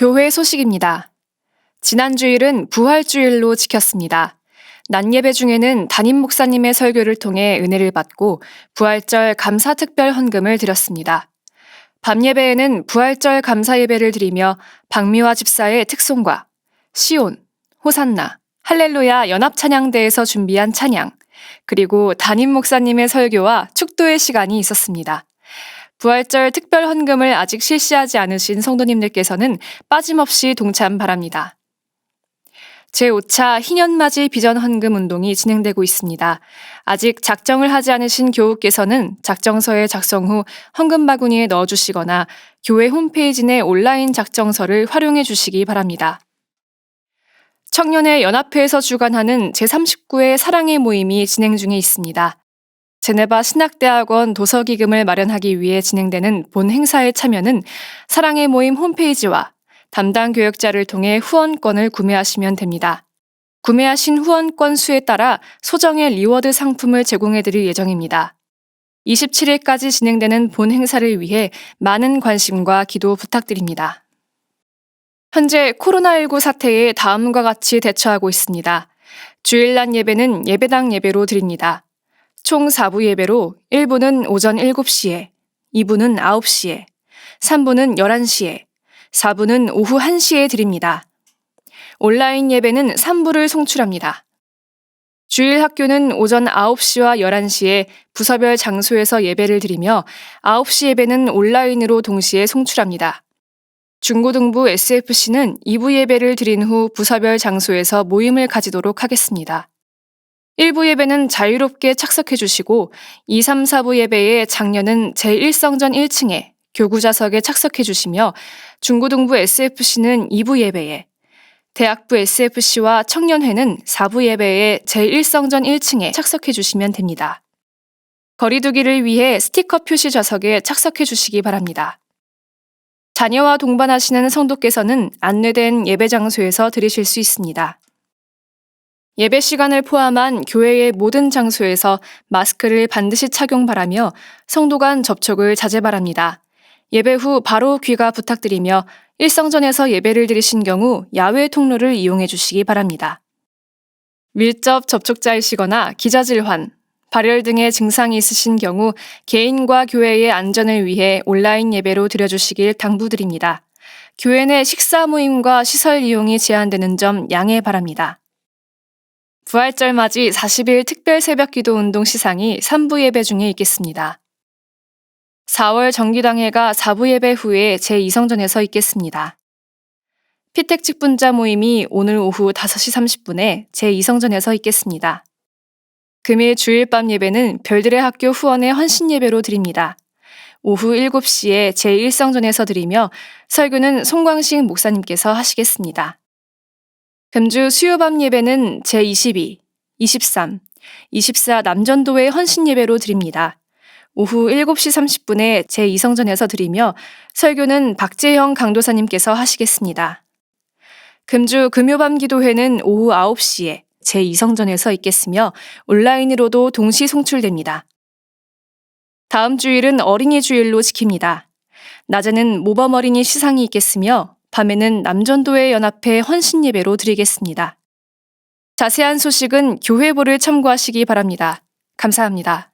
교회 소식입니다. 지난 주일은 부활주일로 지켰습니다. 낮 예배 중에는 담임 목사님의 설교를 통해 은혜를 받고 부활절 감사 특별 헌금을 드렸습니다. 밤 예배에는 부활절 감사 예배를 드리며 박미화 집사의 특송과 시온, 호산나, 할렐루야 연합 찬양대에서 준비한 찬양, 그리고 담임 목사님의 설교와 축도의 시간이 있었습니다. 부활절 특별 헌금을 아직 실시하지 않으신 성도님들께서는 빠짐없이 동참 바랍니다. 제5차 희년맞이 비전 헌금 운동이 진행되고 있습니다. 아직 작정을 하지 않으신 교우께서는 작정서에 작성 후 헌금 바구니에 넣어주시거나 교회 홈페이지 내 온라인 작정서를 활용해 주시기 바랍니다. 청년의 연합회에서 주관하는 제39회 사랑의 모임이 진행 중에 있습니다. 제네바 신학대학원 도서기금을 마련하기 위해 진행되는 본 행사에 참여는 사랑의 모임 홈페이지와 담당 교역자를 통해 후원권을 구매하시면 됩니다. 구매하신 후원권 수에 따라 소정의 리워드 상품을 제공해 드릴 예정입니다. 27일까지 진행되는 본 행사를 위해 많은 관심과 기도 부탁드립니다. 현재 코로나19 사태에 다음과 같이 대처하고 있습니다. 주일날 예배는 예배당 예배로 드립니다. 총 4부 예배로 1부는 오전 7시에, 2부는 9시에, 3부는 11시에, 4부는 오후 1시에 드립니다. 온라인 예배는 3부를 송출합니다. 주일 학교는 오전 9시와 11시에 부서별 장소에서 예배를 드리며 9시 예배는 온라인으로 동시에 송출합니다. 중고등부 SFC는 2부 예배를 드린 후 부서별 장소에서 모임을 가지도록 하겠습니다. 1부 예배는 자유롭게 착석해 주시고 2, 3, 4부 예배의 장년은 제1성전 1층에 교구좌석에 착석해 주시며 중고등부 SFC는 2부 예배에 대학부 SFC와 청년회는 4부 예배에 제1성전 1층에 착석해 주시면 됩니다. 거리두기를 위해 스티커 표시 좌석에 착석해 주시기 바랍니다. 자녀와 동반하시는 성도께서는 안내된 예배 장소에서 들으실 수 있습니다. 예배 시간을 포함한 교회의 모든 장소에서 마스크를 반드시 착용 바라며 성도 간 접촉을 자제 바랍니다. 예배 후 바로 귀가 부탁드리며 일성전에서 예배를 드리신 경우 야외 통로를 이용해 주시기 바랍니다. 밀접 접촉자이시거나 기자질환, 발열 등의 증상이 있으신 경우 개인과 교회의 안전을 위해 온라인 예배로 드려주시길 당부드립니다. 교회 내 식사 모임과 시설 이용이 제한되는 점 양해 바랍니다. 부활절 맞이 40일 특별 새벽 기도 운동 시상이 3부 예배 중에 있겠습니다. 4월 정기당회가 4부 예배 후에 제2성전에서 있겠습니다. 피택 직분자 모임이 오늘 오후 5시 30분에 제2성전에서 있겠습니다. 금일 주일 밤 예배는 별들의 학교 후원의 헌신 예배로 드립니다. 오후 7시에 제1성전에서 드리며 설교는 송광식 목사님께서 하시겠습니다. 금주 수요밤 예배는 제22, 23, 24 남전도의 헌신 예배로 드립니다. 오후 7시 30분에 제2성전에서 드리며 설교는 박재형 강도사님께서 하시겠습니다. 금주 금요밤 기도회는 오후 9시에 제2성전에서 있겠으며 온라인으로도 동시 송출됩니다. 다음 주일은 어린이 주일로 지킵니다. 낮에는 모범 어린이 시상이 있겠으며 밤에는 남전도회 연합회 헌신 예배로 드리겠습니다. 자세한 소식은 교회보를 참고하시기 바랍니다. 감사합니다.